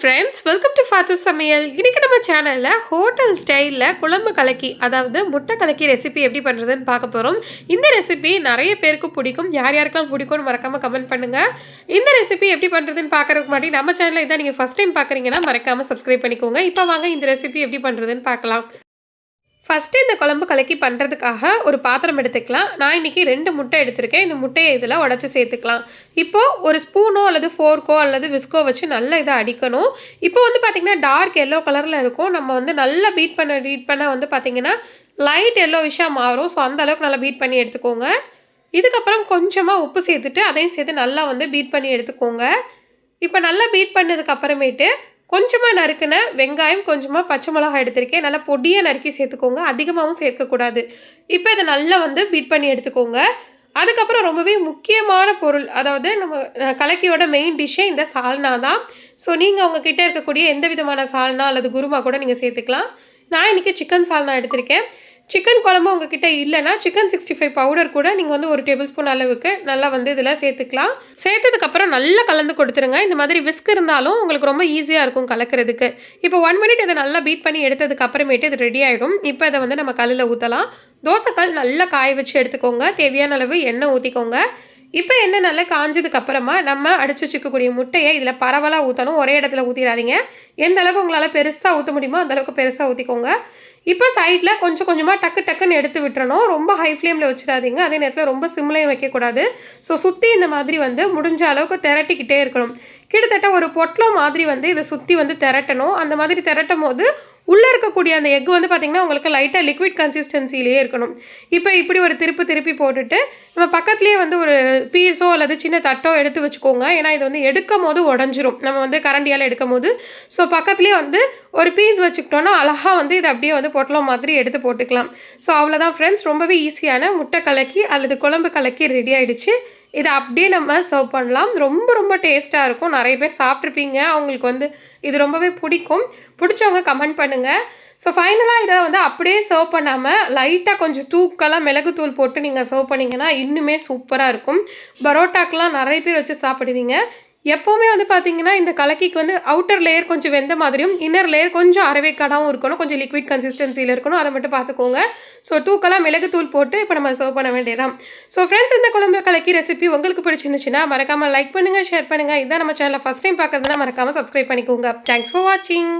Friends welcome to ஃபாத்து சமையல் இன்றைக்கி நம்ம சேனலில் ஹோட்டல் ஸ்டைலில் குழம்பு கலக்கி அதாவது முட்டை கலக்கி ரெசிபி எப்படி பண்ணுறதுன்னு பார்க்க போகிறோம் இந்த ரெசிபி நிறைய பேருக்கு பிடிக்கும். யார் யாருக்கெல்லாம் பிடிக்கும்னு மறக்காமல் கமெண்ட் பண்ணுங்கள் இந்த ரெசிபி எப்படி பண்ணுறதுன்னு பார்க்கறதுக்கு முன்னாடி நம்ம சேனலில் இதான் நீங்கள் ஃபஸ்ட் டைம் பார்க்குறீங்கன்னா மறக்காமல் சப்ஸ்கிரைப் பண்ணிக்கோங்க. இப்போ வாங்க இந்த ரெசிபி எப்படி பண்ணுறதுன்னு பார்க்கலாம். ஃபஸ்ட்டு இந்த குழம்பு கலக்கி பண்ணுறதுக்காக ஒரு பாத்திரம் எடுத்துக்கலாம். நான் இன்றைக்கி ரெண்டு முட்டை எடுத்திருக்கேன். இந்த முட்டையை இதில் உடச்சி சேர்த்துக்கலாம். இப்போது ஒரு ஸ்பூனோ அல்லது ஃபோர்க்கோ அல்லது விஸ்கோ வச்சு நல்லா இதை அடிக்கணும். இப்போ வந்து பார்த்திங்கன்னா டார்க் எல்லோ கலரில் இருக்கும். நம்ம வந்து நல்லா பீட் பண்ண பீட் பண்ண வந்து பார்த்திங்கன்னா லைட் எல்லோ விஷயம் மாறும். ஸோ அந்த அளவுக்கு நல்லா பீட் பண்ணி எடுத்துக்கோங்க. இதுக்கப்புறம் கொஞ்சமாக உப்பு சேர்த்துட்டு அதையும் சேர்த்து நல்லா வந்து பீட் பண்ணி எடுத்துக்கோங்க. இப்போ நல்லா பீட் பண்ணதுக்கு அப்புறமேட்டு கொஞ்சமாக நறுக்குன வெங்காயம் கொஞ்சமாக பச்சை மிளகாய் எடுத்திருக்கேன். நல்லா பொடியை நறுக்கி சேர்த்துக்கோங்க. அதிகமாகவும் சேர்க்கக்கூடாது. இப்போ இதை நல்லா வந்து பீட் பண்ணி எடுத்துக்கோங்க. அதுக்கப்புறம் ரொம்பவே முக்கியமான பொருள் அதாவது நம்ம கலக்கியோட மெயின் டிஷ்ஷே இந்த சால்னா தான். ஸோ நீங்கள் உங்ககிட்ட இருக்கக்கூடிய எந்த விதமான சால்னா அல்லது குருமா கூட நீங்கள் சேர்த்துக்கலாம். நான் இன்றைக்கி சிக்கன் சால்னா எடுத்திருக்கேன். சிக்கன் குழம்பு உங்ககிட்ட இல்லைனா சிக்கன் சிக்ஸ்டி ஃபைவ் பவுடர் கூட நீங்கள் வந்து ஒரு டேபிள் ஸ்பூன் அளவுக்கு நல்லா வந்து இதில் சேர்த்துக்கலாம். சேர்த்ததுக்கப்புறம் நல்லா கலந்து கொடுத்துருங்க. இந்த மாதிரி விஸ்க் இருந்தாலும் உங்களுக்கு ரொம்ப ஈஸியாக இருக்கும் கலக்கிறதுக்கு. இப்போ ஒன் மினிட் இதை நல்லா பீட் பண்ணி எடுத்ததுக்கு அப்புறமேட்டு இது ரெடி ஆகிடும் இப்போ இதை வந்து நம்ம கல்லில் ஊற்றலாம் தோசைக்கல் நல்லா காய வச்சு எடுத்துக்கோங்க. தேவையான அளவு எண்ணெய் ஊற்றிக்கோங்க இப்போ என்ன நல்லா காஞ்சதுக்கு அப்புறமா நம்ம அடிச்சு வச்சுக்கக்கூடிய முட்டையை இதில் பரவலாக ஊற்றணும் ஒரே இடத்துல ஊற்றிடாதீங்க எந்த அளவுக்கு உங்களால் பெருசாக ஊற்ற முடியுமோ அந்தளவுக்கு பெருசாக ஊற்றிக்கோங்க இப்போ சைடில் கொஞ்சம் கொஞ்சமாக டக்கு டக்குன்னு எடுத்து விட்டுறணும். ரொம்ப ஹை ஃப்ளேமில் வச்சிடாதீங்க. அதே நேரத்தில் ரொம்ப சிம்லையும் வைக்கக்கூடாது. ஸோ சுற்றி இந்த மாதிரி வந்து முடிஞ்ச அளவுக்கு திரட்டிக்கிட்டே இருக்கணும். கிட்டத்தட்ட ஒரு பொட்டலம் மாதிரி வந்து இதை சுற்றி வந்து திரட்டணும். அந்த மாதிரி திரட்டும் போது உள்ளே இருக்கக்கூடிய அந்த எக் வந்து பார்த்திங்கன்னா உங்களுக்கு லைட்டாக லிக்விட் கன்சிஸ்டன்சிலேயே இருக்கணும். இப்போ இப்படி ஒரு திருப்பு திருப்பி போட்டுட்டு நம்ம பக்கத்துலேயே வந்து ஒரு பீஸோ அல்லது சின்ன தட்டோ எடுத்து வச்சுக்கோங்க. ஏன்னா இது வந்து எடுக்கும் போது உடஞ்சிரும். நம்ம வந்து கரண்டியால் எடுக்கும் போது ஸோ பக்கத்துலேயே வந்து ஒரு பீஸ் வச்சுக்கிட்டோன்னா அழகாக வந்து இதை அப்படியே வந்து பொட்டலம் மாதிரி எடுத்து போட்டுக்கலாம். ஸோ அவ்வளோதான் ஃப்ரெண்ட்ஸ் ரொம்பவே ஈஸியான முட்டை கலக்கி அல்லது குழம்பு கலக்கி ரெடி ஆகிடுச்சு இதை அப்படியே நம்ம சர்வ் பண்ணலாம். ரொம்ப ரொம்ப டேஸ்ட்டாக இருக்கும். நிறைய பேர் சாப்பிட்ருப்பீங்க அவங்களுக்கு வந்து இது ரொம்பவே பிடிக்கும். பிடிச்சவங்க கமெண்ட் பண்ணுங்கள் ஸோ ஃபைனலாக இதை வந்து அப்படியே சர்வ் பண்ணாமல் லைட்டாக கொஞ்சம் தூக்கெல்லாம் மிளகுத்தூள் போட்டு நீங்கள் சர்வ் பண்ணிங்கன்னா இன்னுமே சூப்பராக இருக்கும். பரோட்டாக்கெலாம் நிறைய பேர் வச்சு சாப்பிடுவீங்க. எப்போவுமே வந்து பார்த்தீங்கன்னா இந்த கலக்கிக்கு வந்து அவுட்டர் லேயர் கொஞ்சம் வெந்த மாதிரியும் இன்னர் லேயர் கொஞ்சம் அரவேக்காடாகவும் இருக்கணும். கொஞ்சம் லிக்விட் கன்சிஸ்டன்சியில் இருக்கணும். அதை மட்டும் பார்த்துக்கோங்க. ஸோ டூக்கெல்லாம் மிளகுத்தூள் போட்டு இப்போ நம்ம சர்வ் பண்ண வேண்டியதான் ஸோ ஃப்ரெண்ட்ஸ் இந்த குழம்பு கலக்கி ரெசிபி உங்களுக்கு பிடிச்சிருந்துச்சுன்னா மறக்காமல் லைக் பண்ணுங்கள் ஷேர் பண்ணுங்கள் இதான் நம்ம சேனலில் ஃபஸ்ட் டைம் பார்க்குறதுனா மறக்காமல் சப்ஸ்கிரைப் பண்ணிக்கோங்க. தேங்க்ஸ் ஃபார் வாட்சிங்